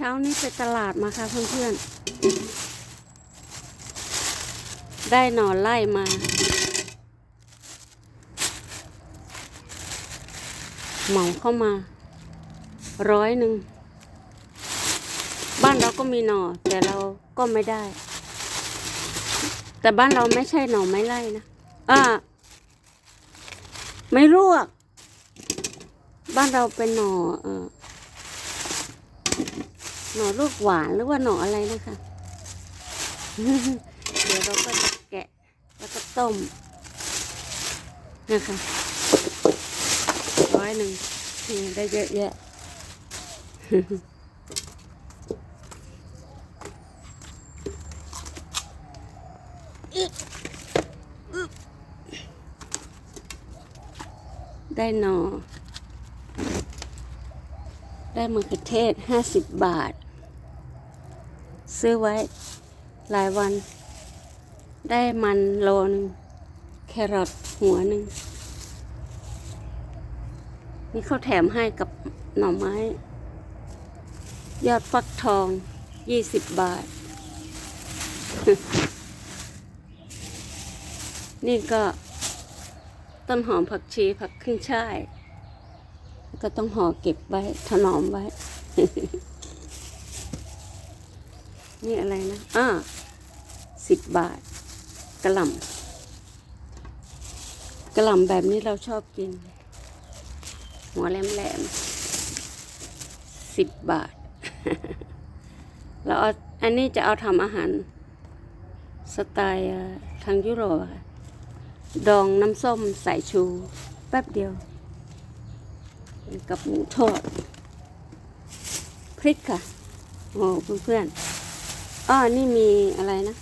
เช้านี้ไปตลาดมาค่ะเพื่อนๆ ได้หน่อไล่มา เหมาเข้ามา ร้อยหนึ่ง บ้านเราก็มีหน่อ แต่เราก็ไม่ได้ แต่บ้านเราไม่ใช่หน่อไม้ไล่นะ อ่า ไม่รวก บ้านเราเป็นหน่อเออ หน่อลูกหวานหรือว่าหน่ออะไรนะคะ เดี๋ยวเราก็จะแกะแล้วก็ต้มนะคะร้อยหนึ่งนี่ได้เยอะแยะได้หนอ ได้มะเขือเทศห้าสิบบาท ซื้อไว้หลายวัน ได้มันโลนึงแครอทหัวหนึ่งนี่เขาแถมให้กับหน่อไม้ ยอดฟักทองยี่สิบบาท นี่ก็ต้นหอมผักชีผักขึ้นช่าย ก็ต้องห่อเก็บไว้ถนอมไว้ นี่อะไรนะอ่าสิบบาทกระหล่ำกระหล่ำแบบนี้เราชอบกิน หัวแหลมๆสิบบาท แล้วเอาอันนี้จะเอาทำอาหาร สไตล์ทางยุโรปดองน้ำส้มใส่ชูแป๊บเดียว กับหมูทอดพริกค่ะ โอ้เพื่อนๆ อ้อนี่มีอะไรนะ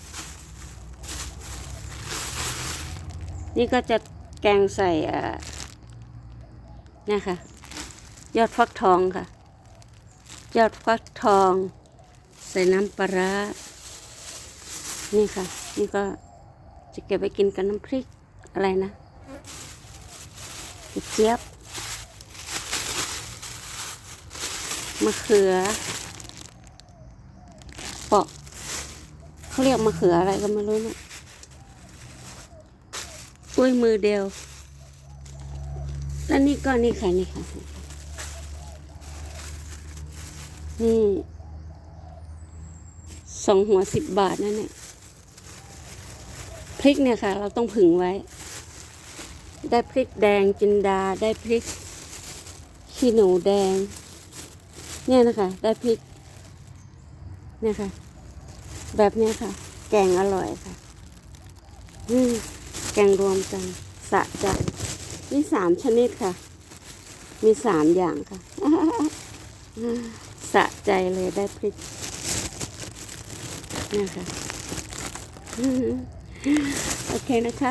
นี่ก็จะแกงใส่อ่าเนี่ยค่ะ ยอดฟักทองค่ะ ยอดฟักทอง ใส่น้ำปลาร้านี่ค่ะ นี่ก็จะเก็บไปกินกับน้ำพริกอะไรนะกระเจี๊ยบมะเขือเปาะ เขาเรียกมะเขืออะไรก็ไม่รู้นะอุ้ยมือเดียว แล้วนี่ก็นี่ค่ะนี่ค่ะ นี่สองหัวสิบบาทนั่นเนี่ยพริกเนี่ยค่ะ เราต้องผึ่งไว้ ได้พริกแดงจินดาได้พริกขี้หนูแดง เนี่ยนะคะ ได้พริกเนี่ยค่ะ แบบนี้ค่ะ แกงอร่อยค่ะแกงรวมกัน สะใจนี่สามชนิดค่ะ มีสามอย่างค่ะ สะใจเลยได้พริกนี่ค่ะ โอเคนะคะ